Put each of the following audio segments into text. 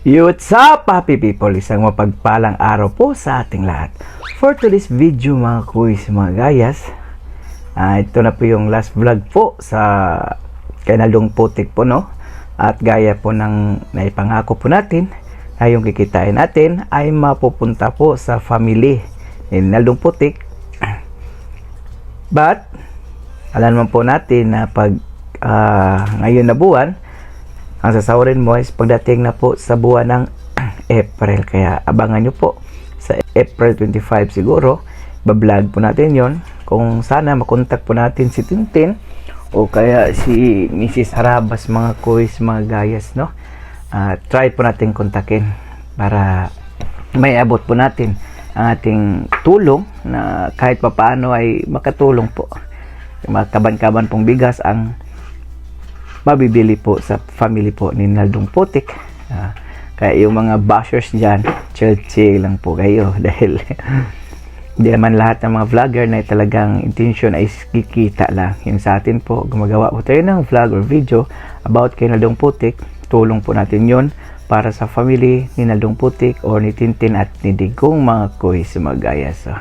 What's up, happy people? Isang mapagpalang araw po sa ating lahat. For today's video mga kuys, mga gayas, ah, ito na po yung last vlog po sa Kanalong Putik po, no? At gaya po ng naipangako po natin, na yung kikitain natin ay mapupunta po sa family ni Naldong Putik. But, alam naman po natin na pag ah, ngayon na buwan, ang sasawarin mo is pagdating na po sa buwan ng April. Kaya abangan nyo po sa April 25 siguro. Bablog po natin yon Kung sana makontak po natin si Tintin o kaya si Mrs. Harabas mga kuis, mga gayas, no? Ah, try po natin kontakin para may abot po natin ang ating tulong na kahit papaano ay makatulong po. Makaban-kaban pong bigas ang mabibili po sa family po ni Naldong Putik. Ah, kaya yung mga bashers dyan, chill-chill lang po kayo dahil hindi naman lahat ng mga vlogger na talagang intention ay kikita lang. Yung sa atin po, gumagawa po tayo ng vlog or video about kay Naldong Putik. Tulong po natin yon para sa family ni Naldong Putik or ni Tintin at ni Digong mga kuhis mga gaya. So,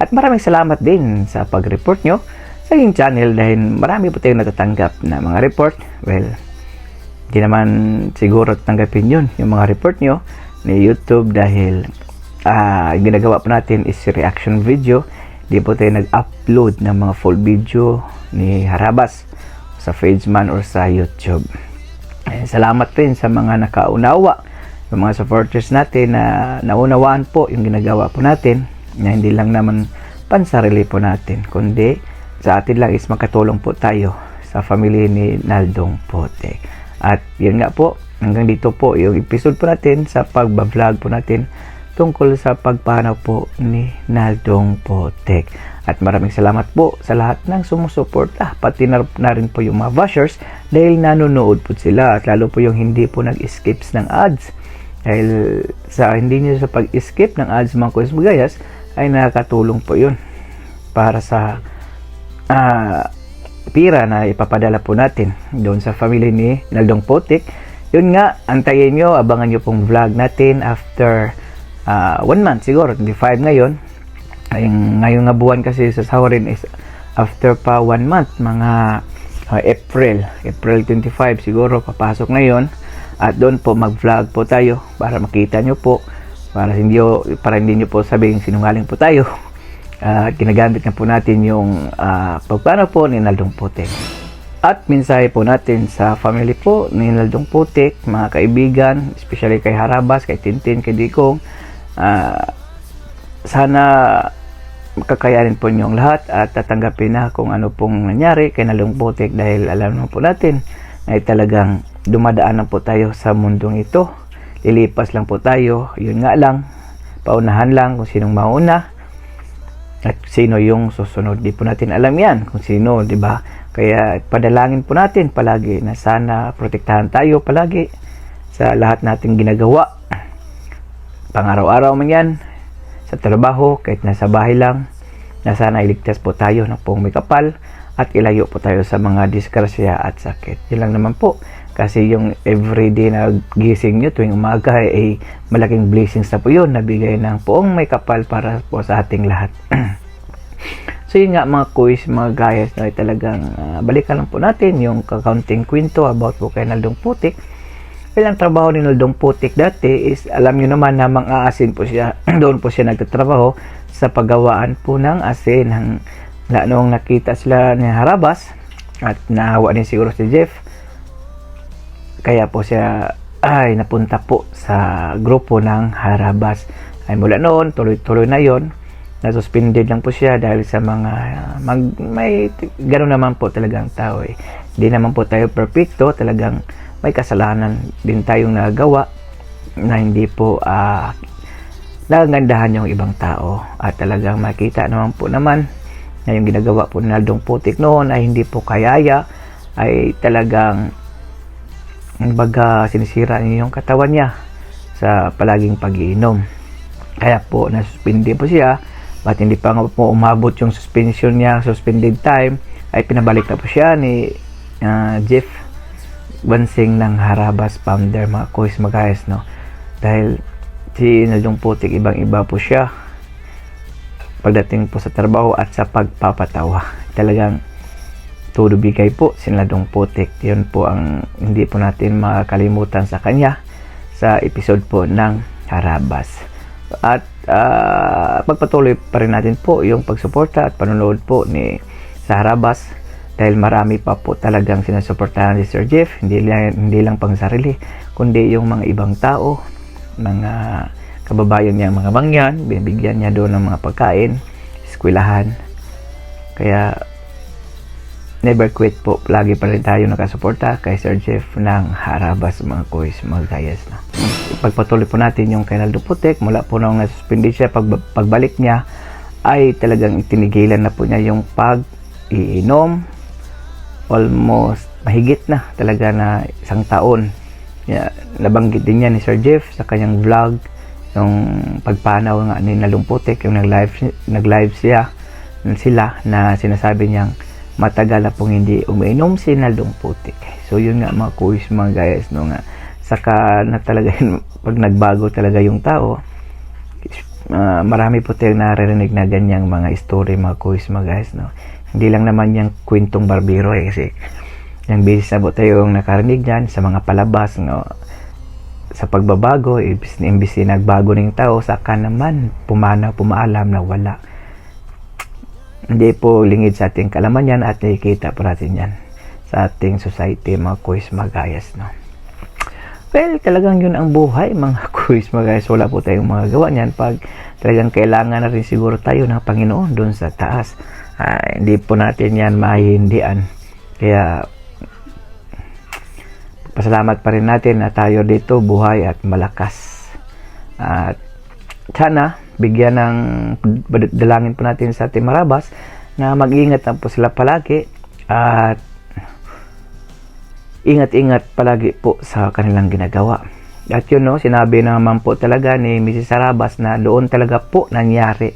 at maraming salamat din sa pag-report nyo aking channel dahil marami po tayong natatanggap na mga report. Well, di naman siguro tanggapin yun, yung mga report nyo ni YouTube dahil ah yung ginagawa po natin is reaction video. Di po tayo nag-upload ng mga full video ni Harabas sa Fageman or sa YouTube. Eh, salamat rin sa mga nakaunawa, yung mga supporters natin na naunawaan po yung ginagawa po natin na hindi lang naman pansarili po natin, kundi sa atin lang is makatulong po tayo sa family ni Naldong Pote. At yun nga po, hanggang dito po yung episode po natin sa pagbablog po natin tungkol sa pagpanaw po ni Naldong Potek. At maraming salamat po sa lahat ng sumusuporta, pati na, na rin po yung mga bashers dahil nanonood po sila at lalo po yung hindi po nag-skips ng ads. Dahil sa hindi nyo sa pag-skip ng ads mga kuis magayas ay nakakatulong po yun para sa ah, pira na ipapadala po natin doon sa family ni Naldong Potik. Yun nga, antayin nyo, abangan nyo pong vlog natin after ah, one month siguro, 25 ngayon. Ay, ngayon nga buwan kasi sa Sawarin is after pa one month, mga ah, April, April 25 siguro, papasok ngayon. At doon po mag-vlog po tayo para makita nyo po para hindi para hindi nyo po sabihin sinungaling po tayo uh, ginagamit na po natin yung uh, pagplano po ni Naldong Putik. At mensahe po natin sa family po ni Naldong Putik, mga kaibigan, especially kay Harabas, kay Tintin, kay Dikong, uh, sana makakayanin po niyong lahat at tatanggapin na kung ano pong nangyari kay Naldong Putik dahil alam naman po natin ay talagang dumadaan na po tayo sa mundong ito. Lilipas lang po tayo, yun nga lang, paunahan lang kung sinong mauna at sino yung susunod. Di po natin alam yan kung sino, di ba? Kaya padalangin po natin palagi na sana protektahan tayo palagi sa lahat nating ginagawa. Pang-araw-araw man yan, sa trabaho, kahit nasa bahay lang, na sana iligtas po tayo ng pong may kapal at ilayo po tayo sa mga disgrasya at sakit. Yun lang naman po. Kasi yung everyday na gising nyo tuwing umaga ay malaking blessings na po yun. Nabigay ng poong may kapal para po sa ating lahat. so yun nga mga quiz, mga gayas na talagang uh, balikan lang po natin yung kakaunting kwento about po kay Naldong Putik. Ilang trabaho ni Naldong Putik dati is alam nyo naman na mang-aasin po siya. Doon po siya nagtatrabaho sa paggawaan po ng asin. Hang, noong nakita sila ni Harabas at nahawa din siguro si Jeff kaya po siya ay napunta po sa grupo ng Harabas. Ay mula noon, tuloy-tuloy na yon nasuspended lang po siya dahil sa mga mag, may gano'n naman po talagang tao eh. Hindi naman po tayo perfecto, talagang may kasalanan din tayong nagawa na hindi po uh, nagandahan yung ibang tao at talagang makita naman po naman na yung ginagawa po ni Naldong Putik noon ay hindi po kayaya ay talagang baga sinisira niya yung katawan niya sa palaging pagiinom. Kaya po nasuspindi po siya at hindi pa nga po umabot yung suspension niya, suspended time ay pinabalik na po siya ni uh, Jeff Bansing ng Harabas founder mga kuis magayas no. Dahil si Naldong Putik, ibang-iba po siya pagdating po sa trabaho at sa pagpapatawa. Talagang todo bigay po si Naldong Putik. Yun po ang hindi po natin makakalimutan sa kanya sa episode po ng Harabas. At ah, pagpatuloy pa rin natin po yung pagsuporta at panonood po ni sa Harabas dahil marami pa po talagang sinusuportahan ni Sir Jeff, hindi lang, hindi lang pang sarili, kundi yung mga ibang tao, mga kababayan niya, mga mangyan, binibigyan niya doon ng mga pagkain, eskwelahan. Kaya never quit po. Lagi pa rin tayo nakasuporta kay Sir Jeff ng Harabas mga kuys, mga gayas na. Pagpatuloy po natin yung kay Naldo Putek, mula po nung nasuspindi siya, pag, pagbalik niya, ay talagang itinigilan na po niya yung pag-iinom. Almost mahigit na talaga na isang taon. Yeah, nabanggit din niya ni Sir Jeff sa kanyang vlog yung pagpanaw nga ni Nalong Putek, yung nag-live, nag-live siya sila na sinasabi niyang matagal na pong hindi umiinom si Naldong Putik. So yun nga mga kuis mga guys no nga saka na talaga yun, pag nagbago talaga yung tao ah, marami po tayong naririnig na ganyang mga story mga kuis mga guys no. Hindi lang naman yung kwentong barbero eh kasi yung bisis na po tayong nakarinig dyan sa mga palabas no sa pagbabago, imbis, imbis na nagbago ng tao, saka naman pumanaw, pumaalam na wala hindi po lingid sa ating kalaman yan at nakikita po natin yan sa ating society mga quiz magayas no? Well talagang yun ang buhay mga quiz magayas. Wala po tayong mga gawa niyan. Pag talagang kailangan na rin siguro tayo ng Panginoon doon sa taas Ah, hindi po natin yan mahihindian kaya pasalamat pa rin natin na tayo dito buhay at malakas. At sana bigyan ng dalangin po natin sa ating marabas na mag-ingat po sila palagi at ingat-ingat palagi po sa kanilang ginagawa. At yun no, sinabi naman po talaga ni Mrs. Sarabas na doon talaga po nangyari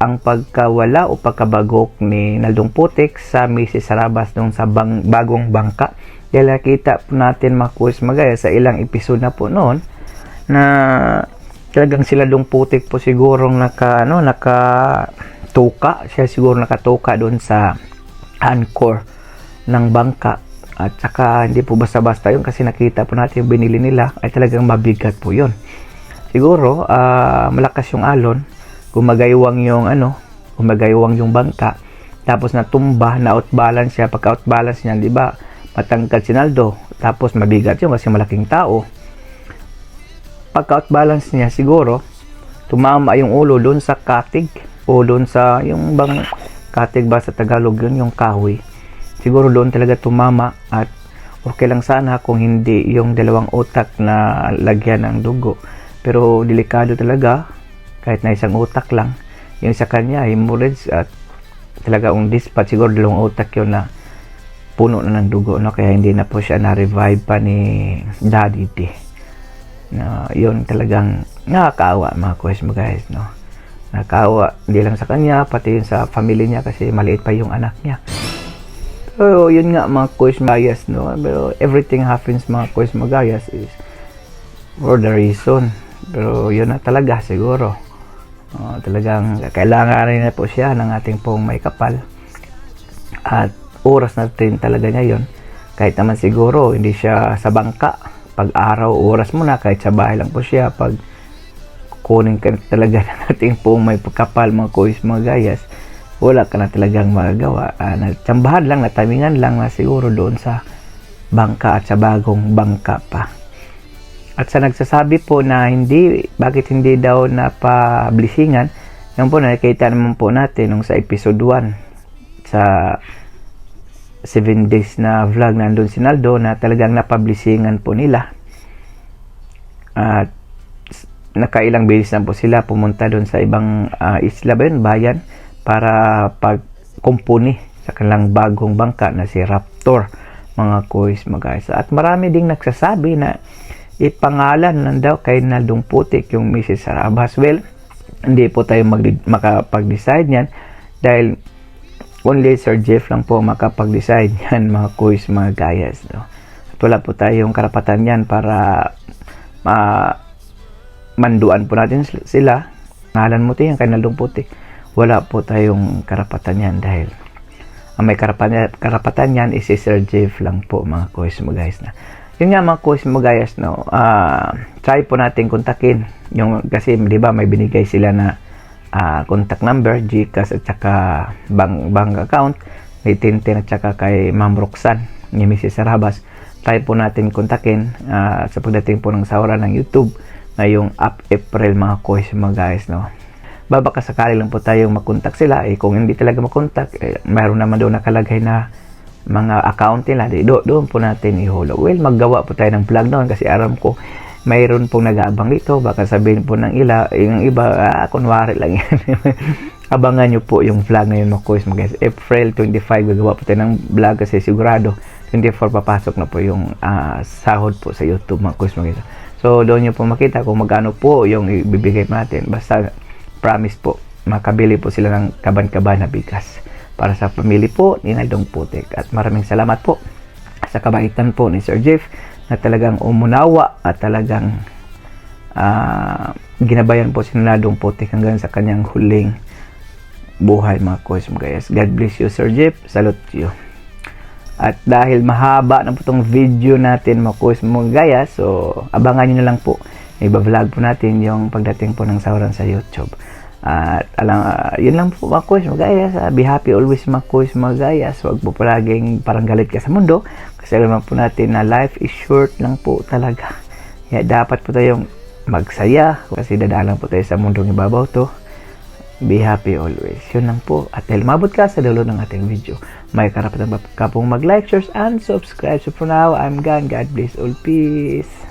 ang pagkawala o pagkabagok ni Naldong Putik sa Mrs. Sarabas nung sa bang, bagong bangka. Dahil nakita po natin mga kuis magaya sa ilang episode na po noon na talagang sila dong putik po sigurong naka ano naka tuka. Siya siguro nakatuka doon sa anchor ng bangka. At saka hindi po basta-basta yun kasi nakita po natin yung binili nila. Ay talagang mabigat po yun. Siguro uh, malakas yung alon. Gumagaywang yung ano gumagaywang yung bangka. Tapos natumba na outbalance siya. Pagka outbalance niya di ba matangkad si Naldo. Tapos mabigat yun kasi malaking tao pagka-outbalance niya siguro tumama yung ulo doon sa katig o doon sa yung bang katig ba sa Tagalog yun yung kahoy. Siguro doon talaga tumama at okay lang sana kung hindi yung dalawang utak na lagyan ng dugo. Pero delikado talaga kahit na isang utak lang yung sa kanya hemorrhage at talaga ang dispatch siguro dalawang utak yun na puno na ng dugo no? Kaya hindi na po siya na-revive pa ni Daddy D na yun talagang nakakaawa mga quest mo guys no? Nakakaawa hindi lang sa kanya pati yun sa family niya kasi maliit pa yung anak niya. So yun nga mga quest magayas no? Pero everything happens mga quest magayas is for the reason. Pero yun na talaga siguro. Uh, talagang kailangan rin na po siya ng ating pong may kapal. At oras na rin talaga niya yun. Kahit naman siguro hindi siya sa bangka pag araw, oras mo na, kahit sa bahay lang po siya, pag kunin ka talaga ng ating pong may pagkapal, mga kuis, mga gayas, wala ka na talagang magagawa. Uh, nagtsambahan lang, natamingan lang na siguro doon sa bangka at sa bagong bangka pa. At sa nagsasabi po na hindi, bakit hindi daw napablisingan, yan po nakikita naman po natin nung sa episode 1 sa 7 days na vlog nandun si Naldo na talagang napublishingan po nila at nakailang beses na po sila pumunta doon sa ibang uh, isla ba yun, bayan para pagkumpuni sa kanilang bagong bangka na si Raptor mga kuis mga guys at marami ding nagsasabi na ipangalan lang daw kay Naldong Putik yung Mrs. Sarabas well hindi po tayo mag- makapag-decide yan dahil only Sir Jeff lang po makapag-decide yan mga quiz, mga gayas. No? At wala po tayong karapatan yan para ma manduan po natin sil- sila. Ngalan mo tayo, kanaldong puti. Wala po tayong karapatan yan dahil ang may karapatan, karapatan yan is si Sir Jeff lang po mga kuys mo guys na. Yun nga mga kuys mo guys no, ah, try po natin kontakin yung kasi di ba may binigay sila na ah, contact number, GCash at saka bank, bank account ni Tintin at saka kay Ma'am Roxanne ni Mrs. Sarabas. Try po natin kontakin ah, sa pagdating po ng sahura ng YouTube ngayong up April mga kuys mga guys no babaka sakali lang po tayong makontak sila eh kung hindi talaga makontak eh, mayroon naman doon nakalagay na mga account nila do, doon po natin ihulog well maggawa po tayo ng vlog noon kasi aram ko mayroon pong nag-aabang dito baka sabihin po ng ila yung iba ah, kunwari lang yan. Abangan nyo po yung vlog na yun mga kuys mga guys. April 25 gagawa po tayo ng vlog kasi sigurado 24 papasok na po yung ah, sahod po sa YouTube mga kuys mga guys. So doon nyo po makita kung magkano po yung ibibigay natin. Basta promise po, makabili po sila ng kaban-kaban na bigas. Para sa pamilya po ni Naldong Putik. At maraming salamat po sa kabaitan po ni Sir Jeff na talagang umunawa at talagang ah, ginabayan po si Naldong Putik hanggang sa kanyang huling buhay mga kois mga guys. God bless you Sir Jeff. Salute you. At dahil mahaba na po itong video natin mga kois mga gaya, so abangan nyo na lang po. Iba-vlog po natin yung pagdating po ng sauran sa YouTube. At alam, ah, yun lang po mga kuys, magayas. ah, be happy always mga kuys, magayas. Huwag po palaging parang galit ka sa mundo. Kasi alam po natin na life is short lang po talaga. Kaya dapat po tayong magsaya. Kasi dadaan lang po tayo sa mundong ibabaw to. Be happy always. Yun lang po. At dahil mabot ka sa dulo ng ating video, may karapatan pa ka pong mag-like, share, and subscribe. So for now, I'm gone. God bless all. Peace.